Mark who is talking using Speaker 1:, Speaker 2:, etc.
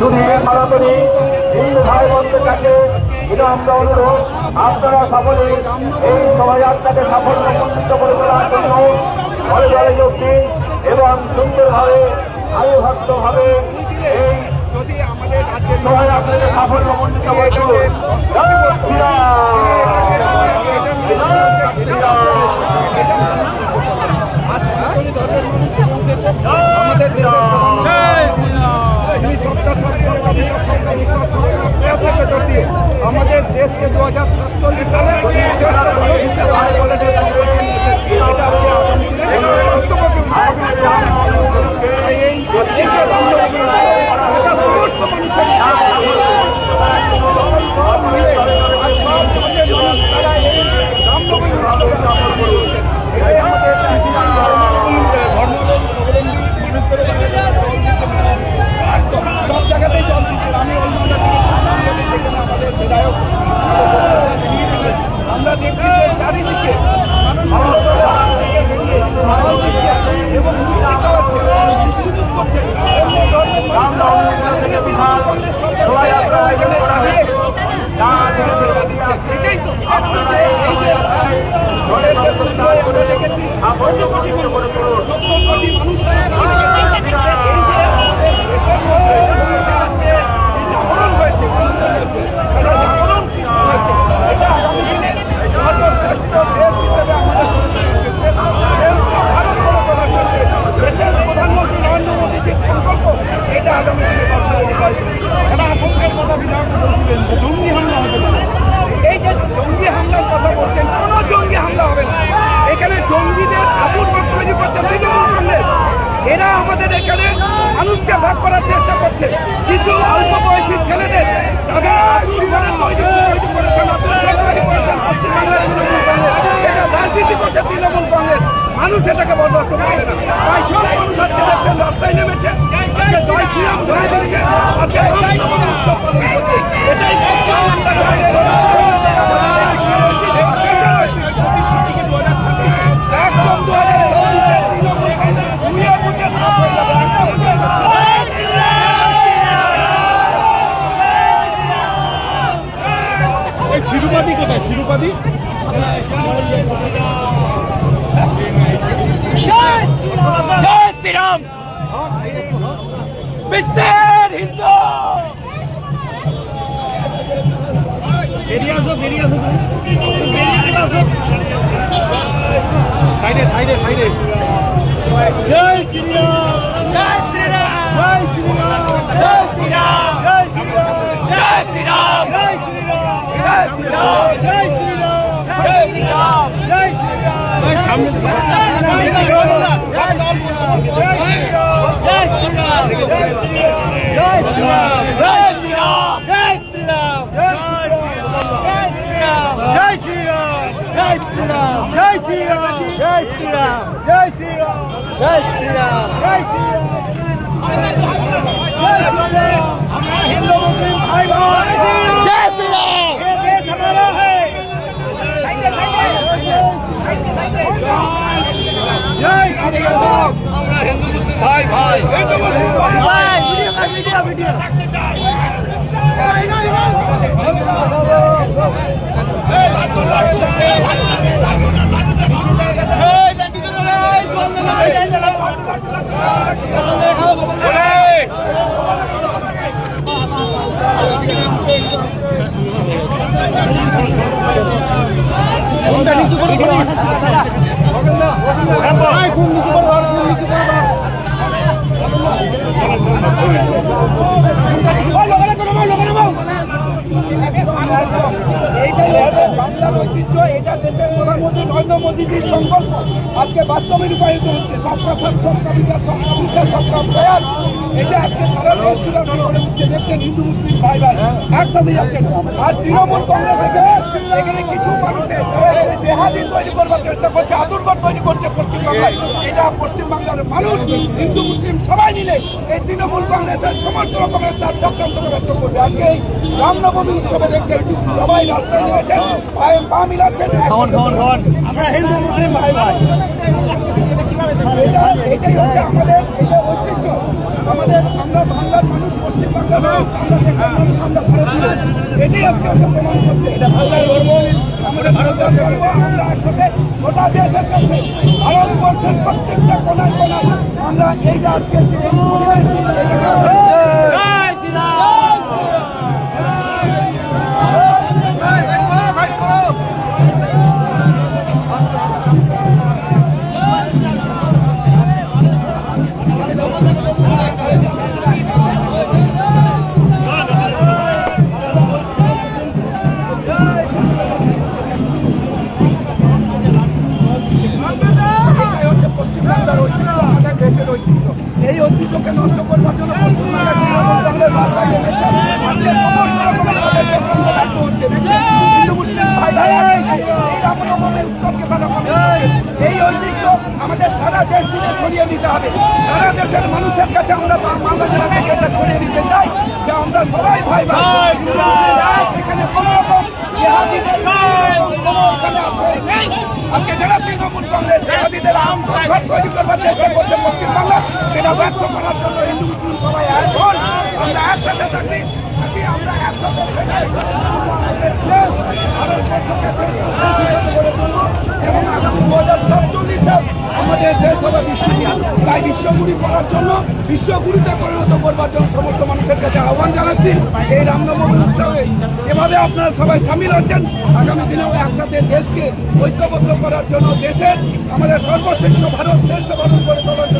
Speaker 1: হিন্দু ভাই বোনদের কাছে বিনম্র অনুরোধ। আপনারা এই শোভাযাত্রাকে সাফল্যমণ্ডিত করে তোলার জন্য ঘরে ঘরে যোগ দিন এবং সুন্দরভাবে আয়ুভক্তভাবে এই
Speaker 2: যদি
Speaker 1: শোভাযাত্রাকে সাফল্যমণ্ডিত করে
Speaker 2: help. রাজনীতি করছে তৃণমূল কংগ্রেস। মানুষ এটাকে বরদাস্ত করবে না। সব মানুষ আজকে দেখছেন, রাস্তায় নেমেছে। আজকে জয় শ্রীরাম ধরে দিচ্ছে। আজকে বিশ্বের হিন্দু! সাইডে সাইডে সাইডে
Speaker 3: জয় শ্রীরাম
Speaker 2: জয় শ্রীরাম
Speaker 3: জয় শ্রীরাম!
Speaker 2: জয় শ্রীরাম!
Speaker 3: জয় শ্রীরাম!
Speaker 2: জয় শ্রীরাম
Speaker 3: জয় শ্রীরাম!
Speaker 2: জয় শ্রীরাম
Speaker 3: জয় শ্রীরাম!
Speaker 2: জয় শ্রীরাম
Speaker 3: জয় শ্রীরাম!
Speaker 2: সামনে
Speaker 3: আমরা হিন্দু মুসলিম ভাই ভাই।
Speaker 2: কোনটা কোন ঐতিহ্য এটা দেশের প্রধানমন্ত্রী নরেন্দ্র মোদীজির সংকল্প। আজকে বাস্তবে রূপায়িত হচ্ছে। সবকা সাথ সবকা বিকাশ সবকা বিশ্বাস সবকা প্রয়াস। এটা আজকে সারা দেশ সকলে উঠছে দেখছেন হিন্দু মুসলিম ভাই ভাই একসাথে যাচ্ছেন। আর তৃণমূল কংগ্রেস এখানে এখানে কিছু মানুষের জেহাদি তৈরি করবার চেষ্টা করছে আদুর্গর তৈরি করছে পশ্চিমবাংলায়। এটা পশ্চিমবাংলার মানুষ হিন্দু মুসলিম সবাই মিলে এই তৃণমূল কংগ্রেসের সমস্ত রকমের তার চক্রান্তকে ব্যক্ত করবে। আজকে এই রামনবমী উৎসবে দেখছেন সবাই রাস্তায় নেমেছেন পায়ে পা মিলাচ্ছেন।
Speaker 3: আমরা হিন্দু মুসলিম ভাই ভাই।
Speaker 2: এটাই হচ্ছে আমাদের এটা ঐতিহ্য। আমাদের আমরা বাংলার মানুষ পশ্চিম বাংলার মানুষ আমরা দেশের মানুষ আমরা ভারতীয়। এটাই আজকে আমরা প্রমাণ করছে। এটা বাংলার গর্ব। আমাদের গর্ব আমরা একসাথে গোটা দেশের কাছে ভারতবর্ষের প্রত্যেকটা কোনায় কোনায় আমরা এই আজকের ব্যর্থ করার জন্য হিন্দু মুসলিম সবাই এখন আমরা একসাথে থাকি থাকি আমরা একসাথে দেশ, আগামী দু হাজার সাতচল্লিশ আমাদের দেশ হবে বিশ্বগুরু করার জন্য বিশ্বগুরুতে পরিণত করবার জন্য সমস্ত মানুষের কাছে আহ্বান জানাচ্ছি। এই রামনবমী উৎসবে এভাবে আপনারা সবাই সামিল হচ্ছেন। আগামী দিনেও একসাথে দেশকে ঐক্যবদ্ধ করার জন্য দেশের আমাদের সর্বশ্রেষ্ঠ ভারত শ্রেষ্ঠ ভারত করে তোলার জন্য